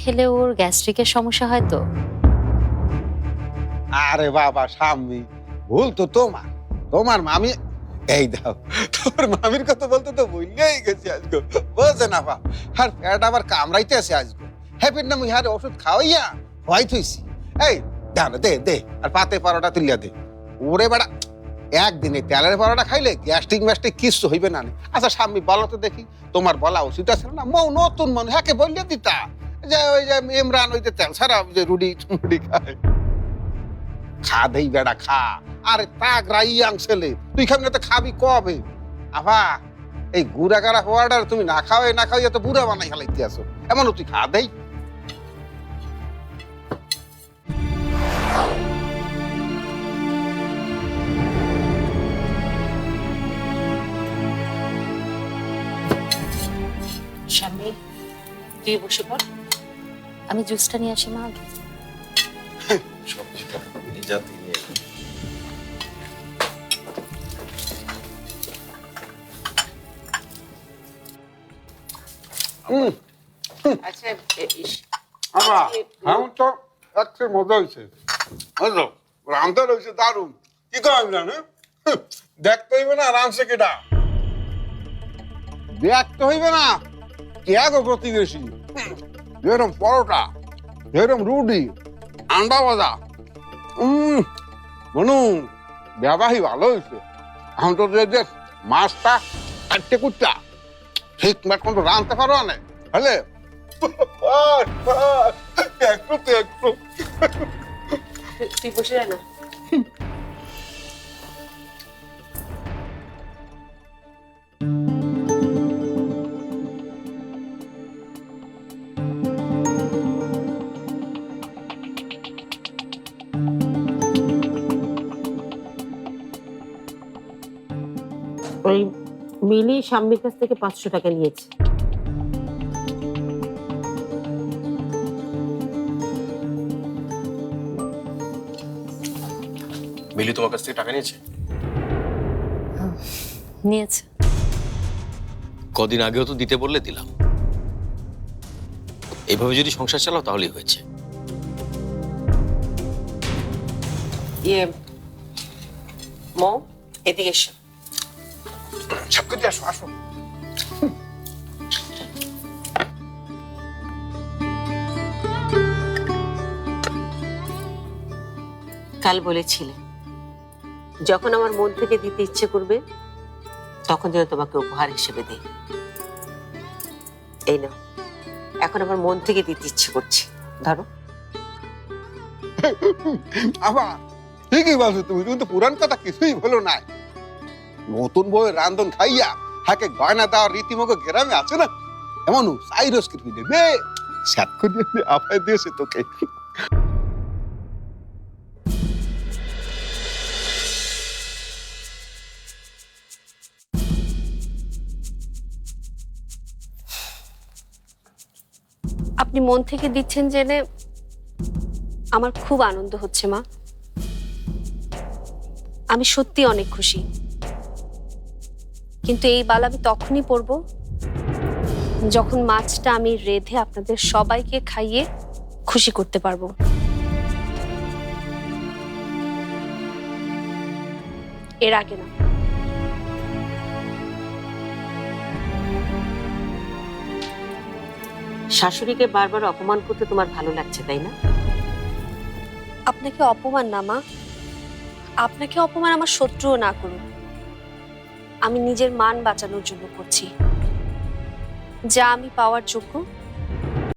খেলে ওর গ্যাস্ট্রিকের সমস্যা হয় তো? আরে বাবা, স্বামী, ভুল তো তোমার। তোমার মামি, এই দাও, তোর মামির কথা বলতে তো ভুললেই গেছি আজকে। বোঝে না বা আর পেট আবার কামড়াইতে আছে আজকে। হ্যাপির নাম ইহারে ওষুধ খাওয়াইয়া হওয়াই থইছি। এই দাও দে দে, আর পাতে পরোটা তুলিয়া দে। ওরে বেড়া, একদিনে তেলের পরোটা খাইলে গ্যাস্ট্রিক ম্যাস্ট্রিক কিচ্ছু হইবে না আচ্ছা স্বামী, বলো তো দেখি, তোমার বলা উচিত আছে না? মৌ নতুন মনে হ্যাঁ বললে দিতা। যে ওই যে ইমরান, ওই যে তেল ওই যে রুডি মুড়ি খায়। খা দেই বেড়া খা। আরে তাগরা ইয়াং ছেলে, তুই খাবি না তো খাবি কবে? আভা, এই গুড়া গাড়া হওয়াটার তুমি না খাওয়াই না খাওয়াই তো বুড়া বানাই খেলাইতে আসো এমন তুই খা দেই। স্বামী, তুই বসে পড়। আমি জুসটা নিয়ে আসি মা। আগে সবজিটা হুম আচ্ছা তো একটু মজা হয়েছে বুঝলো? রামটা রয়েছে দারুণ। কি জানো দেখতে হইবে না রামসে কেটা দেখতে হইবে না? কে গো প্রতিবেশী? যেরকম পরোটা যেরকম রুটি আন্ডা ভাজা উম মনু ব্যবাহী ভালো হয়েছে এখন তো যে যে মাছটা কাটতে কুটটা ঠিক মতন তো রাঁধতে পারো না হলে একটু তো একটু তুই- তুই বসে যা না ওই মিলি স্বামীর কাছ থেকে পাঁচশো টাকা নিয়েছে। মিলি তোমার কাছ থেকে টাকা নিয়েছে? নিয়েছে। কদিন আগেও তো দিতে বললে দিলাম। এইভাবে যদি সংসার চালাও তাহলেই হয়েছে। ইয়ে মৌ এদিকে এসো। ছাপকে আসো আসো। কাল বলেছিলে যখন আমার মন থেকে দিতে ইচ্ছে করবে তখন যেন তোমাকে উপহার হিসেবে দেই। এই নাও এখন আমার মন থেকে দিতে ইচ্ছে করছে। ধরো। আবার ঠিকই বলছো তুমি তুমি তো পুরান কথা কিছুই বলো না নতুন বউয়ের রান্ধন খাইয়া হাকে গয়না দেওয়ার রীতিমতো গ্রামে আছে না? এমন সাইরস কি দেবে সাত আপায় দিয়েছে তোকে। আপনি মন থেকে দিচ্ছেন জেনে আমার খুব আনন্দ হচ্ছে, মা। আমি সত্যি অনেক খুশি। কিন্তু এই বাল আমি তখনই পরব যখন মাছটা আমি রেধে আপনাদের সবাইকে খাইয়ে খুশি করতে পারব। এর আগে না। শাশুড়িকে বারবার অপমান করতে তোমার ভালো লাগছে তাই না? আপনাকে অপমান না মা। আপনাকে অপমান আমার শত্রুও না করুন আমি নিজের মান বাঁচানোর জন্য করছি। যা আমি পাওয়ার যোগ্য